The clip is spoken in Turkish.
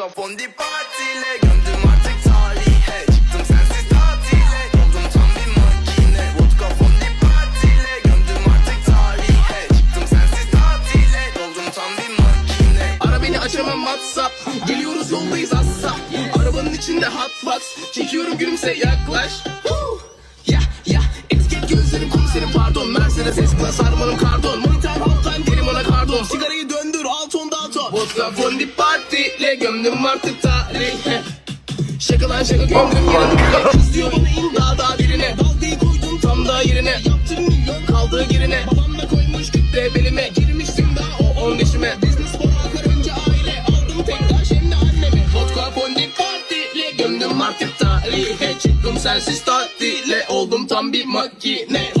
up on the partiyle Gömdüm artık talihe Çıktım sensiz tatile Oldum tam bir makine Vodka on the partiyle Gömdüm artık talihe Çıktım sensiz tatile Oldum tam bir makine Ara beni açamam whatsapp. Geliyoruz yoldayız asla Arabanın içinde hot box. Çekiyorum gülümse yaklaş. Ya ya etiket gözlerim pardon. Mercedes S-Class sarmanım kardon. Moniter halktan derim ona kardon. Sigarayı döndür al ton daha ton. Vodka on the gömdüm artık tarih Şaka lan şaka gömdüm yanımda Kız diyor bana in daha daha birine. Dalgayı koydum tam da yerine. Yaptım milyon kaldığı yerine. Babam da koymuş kütle belime. Girmiştim daha o on beşime. Business for akar önce aile. Aldım tekrar şimdi annemi. Vodka fondi partiyle. Gömdüm artık tarihe. Çıktım sensiz tatile. Oldum tam bir makine